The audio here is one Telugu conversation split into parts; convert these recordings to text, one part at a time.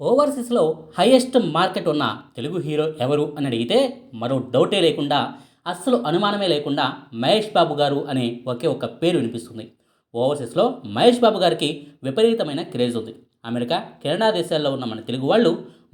ఓవర్సీస్లో హైయెస్ట్ మార్కెట్ ఉన్న తెలుగు హీరో ఎవరు అని అడిగితే మరో డౌటే లేకుండా అస్సలు అనుమానమే లేకుండా మహేష్ బాబు గారు అనే ఒకే ఒక పేరు వినిపిస్తుంది. ఓవర్సీస్లో మహేష్ బాబు గారికి విపరీతమైన క్రేజ్ ఉంది. అమెరికా కెనడా దేశాల్లో ఉన్న మన తెలుగు వాళ్ళు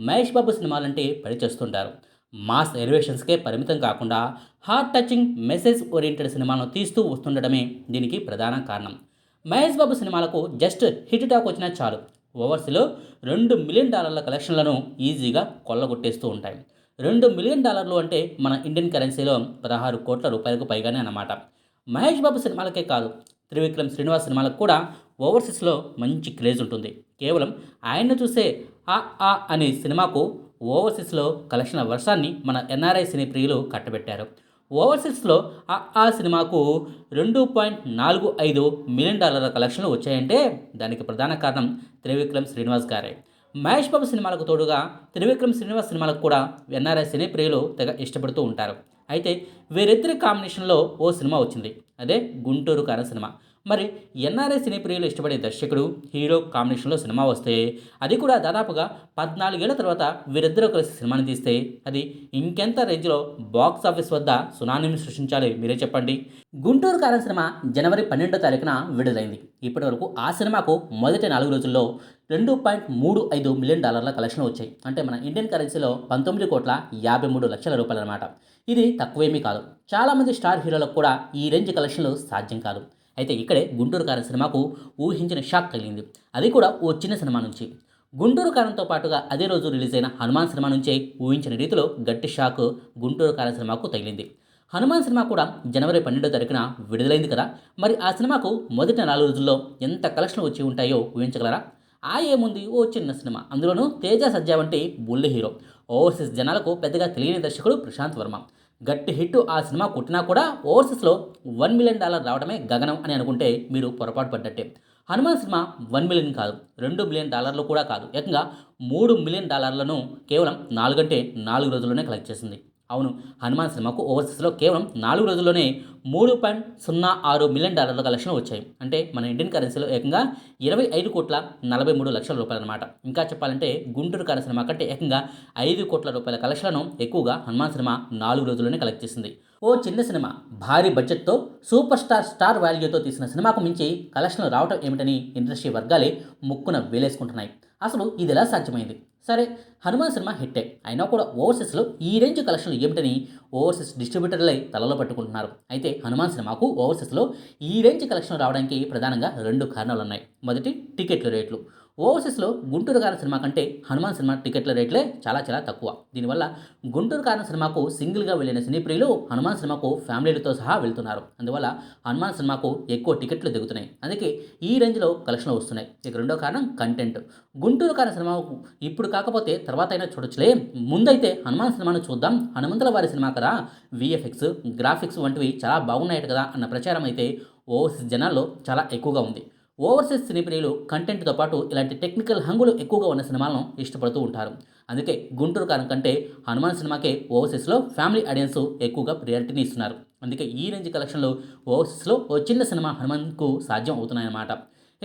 మహేష్ బాబు సినిమాలంటే పడిచేస్తుంటారు మాస్ ఎలివేషన్స్కే పరిమితం కాకుండా హార్ట్ టచింగ్ మెసేజ్ ఓరియంటెడ్ సినిమాలను తీస్తూ వస్తుండడమే దీనికి ప్రధాన కారణం. మహేష్ బాబు సినిమాలకు జస్ట్ హిట్ టాక్ వచ్చినా చాలు. ఓవర్సీలో రెండు మిలియన్ డాలర్ల కలెక్షన్లను ఈజీగా కొల్లగొట్టేస్తూ ఉంటాయి. రెండు మిలియన్ డాలర్లు అంటే మన ఇండియన్ కరెన్సీలో పదహారు కోట్ల రూపాయలకు పైగానే అన్నమాట. మహేష్ బాబు సినిమాలకే కాదు త్రివిక్రమ్ శ్రీనివాస్ సినిమాలకు కూడా ఓవర్సీస్లో మంచి క్రేజ్ ఉంటుంది. కేవలం ఆయన్ను చూసే ఆ ఆ అనే సినిమాకు ఓవర్సీస్లో కలెక్షన్ల వర్షాన్ని మన ఎన్ఆర్ఐ సినీ ప్రియులు కట్టబెట్టారు. ఓవర్సీస్లో ఆ సినిమాకు రెండు పాయింట్ నాలుగు ఐదు మిలియన్ డాలర్ల కలెక్షన్లు వచ్చాయంటే దానికి ప్రధాన కారణం త్రివిక్రమ్ శ్రీనివాస్ గారే. మహేష్ బాబు సినిమాలకు తోడుగా త్రివిక్రమ్ శ్రీనివాస్ సినిమాలకు కూడా ఎన్ఆర్ఐ సినీ ప్రియులు తెగ ఇష్టపడుతూ ఉంటారు. అయితే వీరిద్దరి కాంబినేషన్లో ఓ సినిమా వచ్చింది. అదే గుంటూరు కార సినిమా. మరి ఎన్ఆర్ఐ సినీ ప్రియులు ఇష్టపడే దర్శకుడు హీరో కాంబినేషన్లో సినిమా వస్తే అది కూడా దాదాపుగా పద్నాలుగేళ్ళ తర్వాత వీరిద్దరూ కలిసి సినిమాని తీస్తే అది ఇంకెంత రేంజ్లో బాక్స్ ఆఫీస్ వద్ద సునామీని సృష్టించాలి మీరే చెప్పండి. గుంటూరు కారం సినిమా జనవరి పన్నెండో తారీఖున విడుదలైంది. ఇప్పటి వరకు ఆ సినిమాకు మొదటి నాలుగు రోజుల్లో రెండు పాయింట్ మూడు ఐదు మిలియన్ డాలర్ల కలెక్షన్ వచ్చాయి. అంటే మన ఇండియన్ కరెన్సీలో పంతొమ్మిది కోట్ల యాభై మూడు లక్షల రూపాయలు అనమాట ఇది తక్కువేమీ కాదు. చాలామంది స్టార్ హీరోలకు కూడా ఈ రేంజ్ కలెక్షన్లు సాధ్యం కాదు. అయితే ఇక్కడే గుంటూరు కారం సినిమాకు ఊహించిన షాక్ కలిగింది అది కూడా ఓ చిన్న సినిమా నుంచి. గుంటూరు కారంతో పాటుగా అదే రోజు రిలీజ్ అయిన హనుమాన్ సినిమా నుంచే ఊహించిన రీతిలో గట్టి షాక్ గుంటూరు కారం సినిమాకు తగిలింది. హనుమాన్ సినిమా కూడా జనవరి పన్నెండో తారీఖున విడుదలైంది కదా? మరి ఆ సినిమాకు మొదటి నాలుగు రోజుల్లో ఎంత కలెక్షన్లు వచ్చి ఉంటాయో ఊహించగలరా? ఆ ఏముంది ఓ చిన్న సినిమా. అందులోనూ తేజ సజ్జా వంటి బుల్లి హీరో. ఓవర్సీస్ జనాలకు పెద్దగా తెలియని దర్శకుడు ప్రశాంత్ వర్మ. గట్టి హిట్ ఆ సినిమా కొట్టినా కూడా ఓవర్సీస్లో వన్ మిలియన్ డాలర్ రావడమే గగనం అని అనుకుంటే మీరు పొరపాటు పడ్డట్టే. హనుమాన్ సినిమా వన్ మిలియన్ కాదు రెండు మిలియన్ డాలర్లు కూడా కాదు. ఏకంగా మూడు మిలియన్ డాలర్లను కేవలం నాలుగంటే నాలుగు రోజుల్లోనే కలెక్ట్ చేసింది. అవును హనుమాన్ సినిమాకు ఓవర్సీస్లో కేవలం నాలుగు రోజుల్లోనే మూడు పాయింట్ సున్నా ఆరు మిలియన్ డాలర్ల కలెక్షన్లు వచ్చాయి. అంటే మన ఇండియన్ కరెన్సీలో ఏకంగా ఇరవై ఐదు కోట్ల నలభై మూడు లక్షల రూపాయలు అనమాట ఇంకా చెప్పాలంటే గుంటూరు కార సినిమా కంటే ఏకంగా ఐదు కోట్ల రూపాయల కలెక్షన్లను ఎక్కువగా హనుమాన్ సినిమా నాలుగు రోజుల్లోనే కలెక్ట్ చేసింది. ఓ చిన్న సినిమా భారీ బడ్జెట్తో సూపర్ స్టార్ స్టార్ వాల్యూతో తీసిన సినిమాకు మించి కలెక్షన్లు రావటం ఏమిటని ఇండస్ట్రీ వర్గాలే ముక్కున వేలేసుకుంటున్నాయి. అసలు ఇది ఎలా సాధ్యమైంది? సరే హనుమాన్ సినిమా హిట్టే. అయినా కూడా ఓవర్సీస్లో ఈ రేంజ్ కలెక్షన్లు ఏమిటని ఓవర్సీస్ డిస్ట్రిబ్యూటర్లే తలలో పట్టుకుంటున్నారు. అయితే హనుమాన్ సినిమాకు ఓవర్సీస్లో ఈ రేంజ్ కలెక్షన్ రావడానికి ప్రధానంగా రెండు కారణాలు ఉన్నాయి మొదటి టికెట్ల రేట్లు. ఓవర్సీస్లో గుంటూరు కారణ సినిమా కంటే హనుమాన్ సినిమా టికెట్ల రేట్లే చాలా చాలా తక్కువ. దీనివల్ల గుంటూరు కారణ సినిమాకు సింగిల్గా వెళ్ళిన సినీ ప్రియులు హనుమాన్ సినిమాకు ఫ్యామిలీలతో సహా వెళ్తున్నారు. అందువల్ల హనుమాన్ సినిమాకు ఎక్కువ టికెట్లు దిగుతున్నాయి. అందుకే ఈ రేంజ్లో కలెక్షన్లు వస్తున్నాయి. ఇక రెండో కారణం కంటెంట్. గుంటూరు కారణ సినిమాకు ఇప్పుడు కాకపోతే తర్వాత అయినా చూడొచ్చులే. ముందైతే హనుమాన్ సినిమాను చూద్దాం. హనుమంతుల వారి సినిమా కదా. విఎఫ్ఎక్స్ గ్రాఫిక్స్ వంటివి చాలా బాగున్నాయట కదా అన్న ప్రచారం అయితే ఓవర్సీస్ జనాల్లో చాలా ఎక్కువగా ఉంది. ఓవర్సీస్ సినీ ప్రియులు కంటెంట్తో పాటు ఇలాంటి టెక్నికల్ హంగులు ఎక్కువగా ఉన్న సినిమాలను ఇష్టపడుతూ ఉంటారు. అందుకే గుంటూరు కారం కంటే హనుమాన్ సినిమాకే ఓవర్సీస్లో ఫ్యామిలీ ఆడియన్స్ ఎక్కువగా ప్రియారిటీని ఇస్తున్నారు. అందుకే ఈ రేంజ్ కలెక్షన్లు ఓవర్సీస్లో ఓ చిన్న సినిమా హనుమాన్కు సాధ్యం అవుతున్నాయన్నమాట.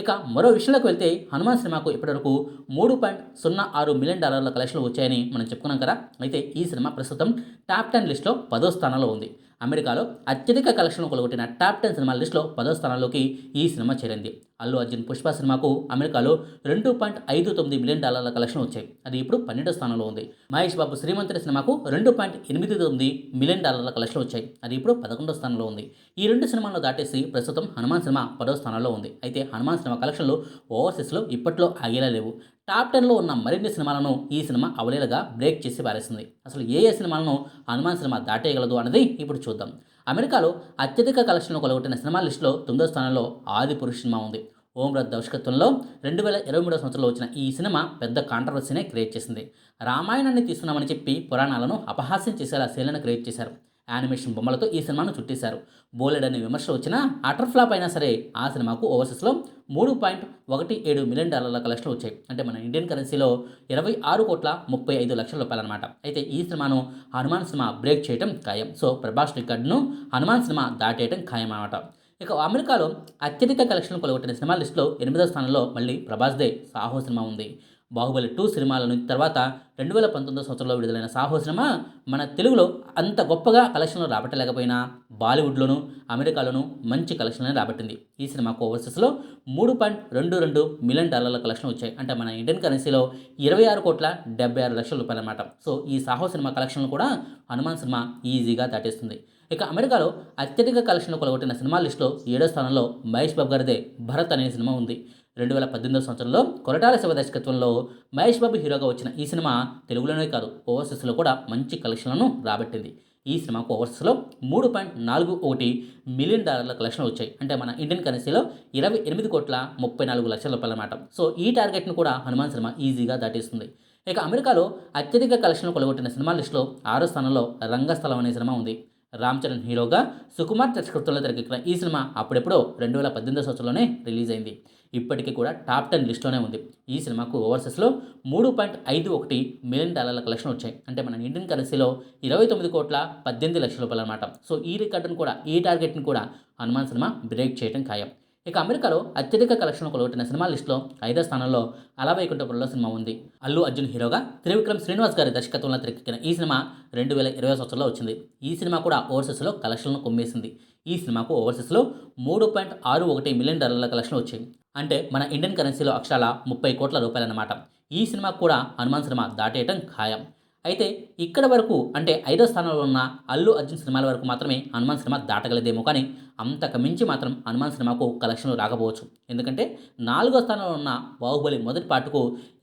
ఇక మరో విషయంలోకి వెళ్తే హనుమాన్ సినిమాకు ఇప్పటివరకు మూడు పాయింట్ సున్నా ఆరు మిలియన్ డాలర్ల కలెక్షన్లు వచ్చాయని మనం చెప్పుకున్నాం కదా. అయితే ఈ సినిమా ప్రస్తుతం టాప్ టెన్ లిస్ట్లో పదో స్థానంలో ఉంది. అమెరికాలో అత్యధిక కలెక్షన్లు కొలగొట్టిన టాప్ టెన్ సినిమాల లిస్టులో పదో స్థానంలోకి ఈ సినిమా చేరింది. అల్లు అర్జున్ పుష్ప సినిమాకు అమెరికాలో రెండు పాయింట్ ఐదు తొమ్మిది మిలియన్ డాలర్ల కలెక్షన్ వచ్చాయి. అది ఇప్పుడు పన్నెండో స్థానంలో ఉంది. మహేష్ బాబు శ్రీమంతుడి సినిమాకు రెండు పాయింట్ ఎనిమిది తొమ్మిది మిలియన్ డాలర్ల కలెక్షన్ వచ్చాయి. అది ఇప్పుడు పదకొండో స్థానంలో ఉంది. ఈ రెండు సినిమాలను దాటేసి ప్రస్తుతం హనుమాన్ సినిమా పదో స్థానంలో ఉంది. అయితే హనుమాన్ సినిమా కలెక్షన్లు ఓవర్సీస్లో ఇప్పట్లో ఆగేలా లేవు. టాప్ టెన్లో ఉన్న మరిన్ని సినిమాలను ఈ సినిమా అవలీలగా బ్రేక్ చేసి పారేసింది. అసలు ఏ ఏ సినిమాలను హనుమాన్ సినిమా దాటేయగలదు అన్నది ఇప్పుడు చూద్దాం. అమెరికాలో అత్యధిక కలెక్షన్లు కొలగొట్టిన సినిమా లిస్టులో తొమ్మిదో స్థానంలో ఆది పురుష్ సినిమా ఉంది. ఓం దర్శకత్వంలో రెండు వేల ఇరవై మూడో సంవత్సరంలో వచ్చిన ఈ సినిమా పెద్ద కాంట్రవర్సీనే క్రియేట్ చేసింది. రామాయణాన్ని తీసుకున్నామని చెప్పి పురాణాలను అపహాస్యం చేసేలా శైలిని క్రియేట్ చేశారు. యానిమేషన్ బొమ్మలతో ఈ సినిమాను చుట్టేశారు. బోలెడ్ అనే విమర్శలు వచ్చినా అటర్ ఫ్లాప్ అయినా సరే ఆ సినిమాకు ఓవర్సీస్లో మూడు పాయింట్ ఒకటి ఏడు మిలియన్ డాలర్ల కలెక్షన్ వచ్చాయి. అంటే మన ఇండియన్ కరెన్సీలో ఇరవై ఆరు కోట్ల ముప్పై ఐదు లక్షల రూపాయలు అనమాట అయితే ఈ సినిమాను హనుమాన్ సినిమా బ్రేక్ చేయడం ఖాయం. సో ప్రభాస్ రికార్డును హనుమాన్ సినిమా దాటేయడం ఖాయం అనమాట ఇక అమెరికాలో అత్యధిక కలెక్షన్లు కొలగొట్టిన సినిమా లిస్టులో ఎనిమిదో స్థానంలో మళ్ళీ ప్రభాస్దే సాహో సినిమా ఉంది. బాహుబలి టూ సినిమాల తర్వాత రెండు వేల పంతొమ్మిదో సంవత్సరంలో విడుదలైన సాహో సినిమా మన తెలుగులో అంత గొప్పగా కలెక్షన్లు రాబట్టలేకపోయినా బాలీవుడ్లోనూ అమెరికాలోనూ మంచి కలెక్షన్లను రాబట్టింది. ఈ సినిమాకు ఓవర్సీస్లో మూడు పాయింట్ రెండు రెండు మిలియన్ డాలర్ల కలెక్షన్ వచ్చాయి. అంటే మన ఇండియన్ కరెన్సీలో ఇరవై ఆరు కోట్ల డెబ్బై ఆరు లక్షల రూపాయలు అనమాట సో ఈ సాహో సినిమా కలెక్షన్లు కూడా హనుమాన్ సినిమా ఈజీగా దాటేస్తుంది. ఇక అమెరికాలో అత్యధిక కలెక్షన్లు కొలగొట్టిన సినిమా లిస్టులో ఏడో స్థానంలో మహేష్ బాబు గారిదే భరత్ అనే సినిమా ఉంది. రెండు వేల పద్దెనిమిదవ సంవత్సరంలో కొరటాల శివ దర్శకత్వంలో మహేష్ బాబు హీరోగా వచ్చిన ఈ సినిమా తెలుగులోనే కాదు ఓవర్సీస్లో కూడా మంచి కలెక్షన్లను రాబట్టింది. ఈ సినిమాకు ఓవర్సీస్లో మూడు పాయింట్ నాలుగు ఒకటి మిలియన్ డాలర్ల కలెక్షన్ వచ్చాయి. అంటే మన ఇండియన్ కరెన్సీలో ఇరవై ఎనిమిది కోట్ల ముప్పై నాలుగు లక్షల రూపాయల మాట సో ఈ టార్గెట్ను కూడా హనుమాన్ సినిమా ఈజీగా దాటేస్తుంది. ఇక అమెరికాలో అత్యధిక కలెక్షన్లు కొలగొట్టిన సినిమా లిస్టులో ఆరో స్థానంలో రంగస్థలం అనే సినిమా ఉంది. రామ్ చరణ్ హీరోగా సుకుమార్ దర్శకత్వంలో తెరకెక్కిన ఈ సినిమా అప్పుడెప్పుడో రెండు వేల పద్దెనిమిదో సంవత్సరంలోనే రిలీజ్ అయింది. ఇప్పటికీ కూడా టాప్ టెన్ లిస్ట్లోనే ఉంది. ఈ సినిమాకు ఓవర్సెస్లో మూడు పాయింట్ ఐదు ఒకటి మిలియన్ డాలర్ల కలెక్షన్ వచ్చాయి. అంటే మన ఇండియన్ కరెన్సీలో ఇరవై తొమ్మిది కోట్ల పద్దెనిమిది లక్షల రూపాయలు అనమాట సో ఈ రికార్డును కూడా ఈ టార్గెట్ని కూడా హనుమాన్ సినిమా బ్రేక్ చేయడం ఖాయం. ఇక అమెరికాలో అత్యధిక కలెక్షన్ కొలగొట్టిన సినిమా లిస్టులో ఐదో స్థానంలో అలవైకుంఠపురంలో సినిమా ఉంది. అల్లు అర్జున్ హీరోగా త్రివిక్రమ్ శ్రీనివాస్ గారి దర్శకత్వంలో తెరకెక్కిన ఈ సినిమా రెండు వేల ఇరవై సంవత్సరంలో వచ్చింది. ఈ సినిమా కూడా ఓవర్సీస్లో కలెక్షన్లను కొమ్మేసింది. ఈ సినిమాకు ఓవర్సీస్లో మూడు పాయింట్ ఆరు ఒకటి మిలియన్ డాలర్ల కలెక్షన్ వచ్చాయి. అంటే మన ఇండియన్ కరెన్సీలో అక్షరాల ముప్పై కోట్ల రూపాయలన్నమాట. ఈ సినిమా కూడా హనుమాన్ సినిమా దాటేయటం ఖాయం. అయితే ఇక్కడ వరకు అంటే ఐదో స్థానంలో ఉన్న అల్లు అర్జున్ సినిమాల వరకు మాత్రమే హనుమాన్ సినిమా దాటగలదేమో కానీ అంతకు మించి మాత్రం హనుమాన్ సినిమాకు కలెక్షన్లు రాకపోవచ్చు. ఎందుకంటే నాలుగో స్థానంలో ఉన్న బాహుబలి మొదటి పాటకు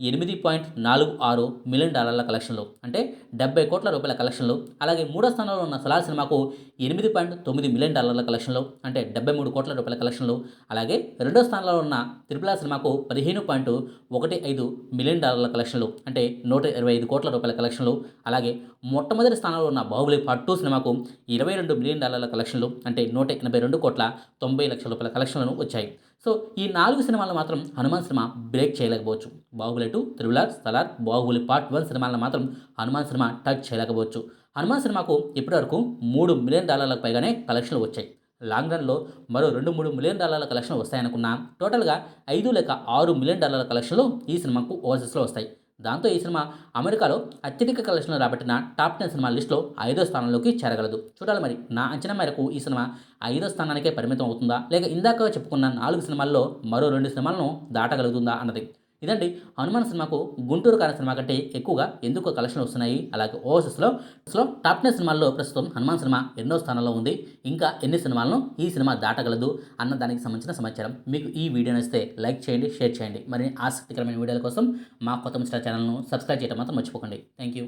ఎనిమిది పాయింట్ నాలుగు ఆరు మిలియన్ డాలర్ల కలెక్షన్లు అంటే డెబ్బై కోట్ల రూపాయల కలెక్షన్లు అలాగే మూడో స్థానంలో ఉన్న సలార్ సినిమాకు ఎనిమిది పాయింట్ తొమ్మిది మిలియన్ డాలర్ల కలెక్షన్లు అంటే డెబ్బై మూడు కోట్ల రూపాయల కలెక్షన్లు అలాగే రెండో స్థానంలో ఉన్న త్రిపుల సినిమాకు పదిహేను పాయింట్ ఒకటి ఐదు మిలియన్ డాలర్ల కలెక్షన్లు అంటే నూట ఇరవై ఐదు కోట్ల రూపాయల కలెక్షన్లు అలాగే మొట్టమొదటి స్థానంలో ఉన్న బాహుబలి పార్ట్ టూ సినిమాకు ఇరవై రెండు మిలియన్ డాలర్ల కలెక్షన్లు అంటే నూట ఎనభై రెండు కోట్ల తొంభై లక్షల రూపాయల కలెక్షన్లను వచ్చాయి. సో ఈ నాలుగు సినిమాలు మాత్రం హనుమాన్ సినిమా బ్రేక్ చేయలేకపోవచ్చు. Baahubali two triple R Salaar Baahubali part one సినిమాలను మాత్రం హనుమాన్ సినిమా టచ్ చేయలేకపోవచ్చు. హనుమాన్ సినిమాకు ఇప్పటివరకు మూడు మిలియన్ డాలర్లకు పైగానే కలెక్షన్లు వచ్చాయి. లాంగ్ రన్లో మరో రెండు మూడు మిలియన్ డాలర్ల కలెక్షన్ వస్తాయనుకున్నా టోటల్గా ఐదు లేక ఆరు మిలియన్ డాలర్ల కలెక్షన్లు ఈ సినిమాకు ఓవర్సెస్లో వస్తాయి. దాంతో ఈ సినిమా అమెరికాలో అత్యధిక కలెక్షన్లు రాబట్టిన టాప్ టెన్ సినిమా లిస్టులో ఐదో స్థానంలోకి చేరగలదు. చూడాలి మరి నా అంచనా మేరకు ఈ సినిమా ఐదో స్థానానికే పరిమితం అవుతుందా? లేక ఇందాక చెప్పుకున్న నాలుగు సినిమాల్లో మరో రెండు సినిమాలను దాటగలుగుతుందా అన్నది. ఇదండి హనుమాన్ సినిమాకు గుంటూరు కార సినిమా కంటే ఎక్కువగా ఎందుకు కలెక్షన్లు వస్తున్నాయి. అలాగే ఓవర్సెస్లో లో టాప్ టెన్ సినిమాల్లో ప్రస్తుతం హనుమాన్ సినిమా ఎన్నో స్థానంలో ఉంది. ఇంకా ఎన్ని సినిమాలను ఈ సినిమా దాటగలదు అన్న దానికి సంబంధించిన సమాచారం మీకు ఈ వీడియో నచ్చితే లైక్ చేయండి షేర్ చేయండి. మరి ఆసక్తికరమైన వీడియోల కోసం మా కొత్త మిస్టర్ ఛానల్ను సబ్స్క్రైబ్ చేయడం మాత్రం మర్చిపోకండి. థ్యాంక్ యూ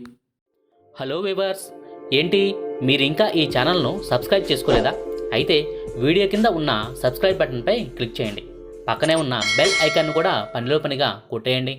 హలో వేవర్స్ ఏంటి? మీరు ఇంకా ఈ ఛానల్ను సబ్స్క్రైబ్ చేసుకోలేదా? అయితే వీడియో కింద ఉన్న సబ్స్క్రైబ్ బటన్పై క్లిక్ చేయండి. పక్కనే ఉన్న బెల్ ఐకాన్ కూడా పనిలో పనిగా కొట్టేయండి.